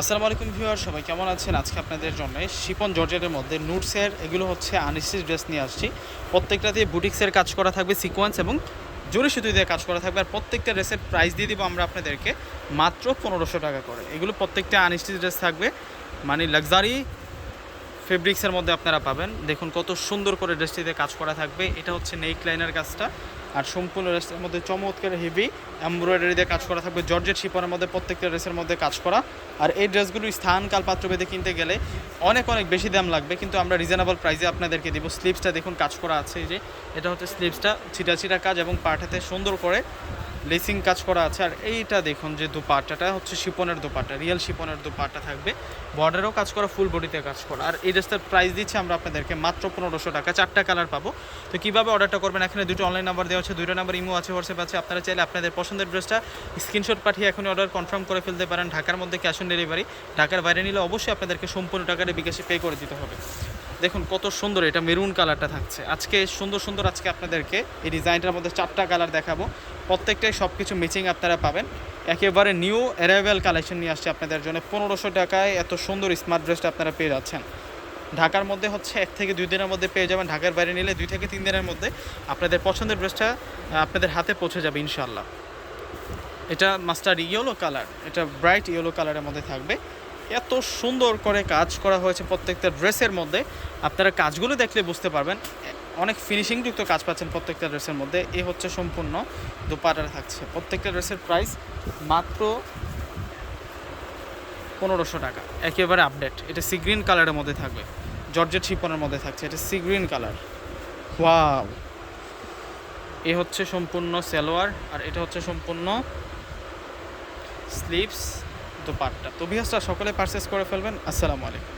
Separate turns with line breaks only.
আসসালামু আলাইকুম ভিউয়ার, সবাই কেমন আছেন? আজকে আপনাদের জন্য শিপন জর্জেটের মধ্যে নুটসের এগুলো হচ্ছে আনিসিস ড্রেস নিয়ে আসছি। প্রত্যেকটাতে বুটিক্সের কাজ করা থাকবে, সিকোয়েন্স এবং জোরে সুতো দিয়ে কাজ করা থাকবে। আর প্রত্যেকটা ড্রেসের প্রাইস দিয়ে দিব আমরা আপনাদেরকে মাত্র পনেরোশো টাকা করে। এগুলো প্রত্যেকটা আনিস্টিস ড্রেস থাকবে মানে লাক্সারি ফেব্রিক্সের মধ্যে আপনারা পাবেন। দেখুন কত সুন্দর করে ড্রেসটিতে কাজ করা থাকবে। এটা হচ্ছে নেক লাইনার কাজটা। আর সম্পূর্ণ ড্রেসের মধ্যে চমৎকার হেভি এমব্রয়ডারি দিয়ে কাজ করা থাকবে। জর্জেট শিপনের মধ্যে, প্রত্যেকটা ড্রেসের মধ্যে কাজ করা। আর এই ড্রেসগুলো স্থান কাল পাত্র বেঁধে কিনতে গেলে অনেক অনেক বেশি দাম লাগবে। কিন্তু আমরা রিজনেবল প্রাইসে আপনাদেরকে দিব। স্লিপসটা দেখুন, কাজ করা আছে যে। এটা হচ্ছে স্লিপসটা ছিটা ছিটা কাজ এবং পাঠাতে সুন্দর করে লেসিং কাজ করা আছে। আর এইটা দেখুন যে দুপাট্টাটা হচ্ছে শিপনের দুপাট্টা, রিয়েল শিপনের দুপাট্টা থাকবে। বর্ডারও কাজ করা ফুল বডিতে কাজ করা। আর এই ড্রেসটার প্রাইস দিচ্ছি আমরা আপনাদেরকে মাত্র পনেরোশো টাকা। চারটা কালার পাবো। তো কীভাবে অর্ডারটা করবেন? এখানে দুটো অনলাইন নাম্বার দেওয়া আছে দুটো নাম্বার ইমো আছে হোয়াটসঅ্যাপ আছে। আপনারা চাইলে আপনাদের পছন্দের ড্রেসটা স্ক্রিনশট পাঠিয়ে এখনই অর্ডার কনফার্ম করে ফেলতে পারেন। ঢাকার মধ্যে ক্যাশ অন ডেলিভারি ঢাকার বাইরে নিলে অবশ্যই আপনাদেরকে সম্পূর্ণ টাকাটা বিকাশে পে করে দিতে হবে। দেখুন কত সুন্দর এটা মেরুন কালারটা থাকছে। আজকে সুন্দর সুন্দর আজকে আপনাদেরকে এই ডিজাইনটার মধ্যে চারটা কালার দেখাবো। প্রত্যেকটাই সব কিছু ম্যাচিং আপনারা পাবেন। একেবারে নিউ অ্যারাইভেল কালেকশন নিয়ে আসছে আপনাদের জন্য। পনেরোশো টাকায় এত সুন্দর স্মার্ট ড্রেসটা আপনারা পেয়ে যাচ্ছেন। ঢাকার মধ্যে হচ্ছে এক থেকে দুই দিনের মধ্যে পেয়ে যাবেন। ঢাকার বাইরে নিলে দুই থেকে তিন দিনের মধ্যে আপনাদের পছন্দের ড্রেসটা আপনাদের হাতে পৌঁছে যাবে ইনশাল্লাহ এটা মাস্টার ইয়েলো কালার এটা ব্রাইট ইয়েলো কালারের মধ্যে থাকবে। এত সুন্দর করে কাজ করা হয়েছে প্রত্যেকটা ড্রেসের মধ্যে। আপনারা কাজগুলো দেখলে বুঝতে পারবেন, অনেক ফিনিশিংযুক্ত কাজ পাচ্ছেন প্রত্যেকটা ড্রেসের মধ্যে। এ হচ্ছে সম্পূর্ণ দুপাটার থাকছে। প্রত্যেকটা ড্রেসের প্রাইস মাত্র পনেরোশো টাকা। একেবারে আপডেট এটা সি গ্রিন কালারের মধ্যে থাকবে। জর্জেট শিপনের মধ্যে থাকছে। এটা সি গ্রিন কালার ওয়াও এ হচ্ছে সম্পূর্ণ সালোয়ার আর এটা হচ্ছে সম্পূর্ণ স্লিভস দোপাট্টা তো বিহাসটা সকলে পারচেস করে ফেলবেন। আসসালামু আলাইকুম।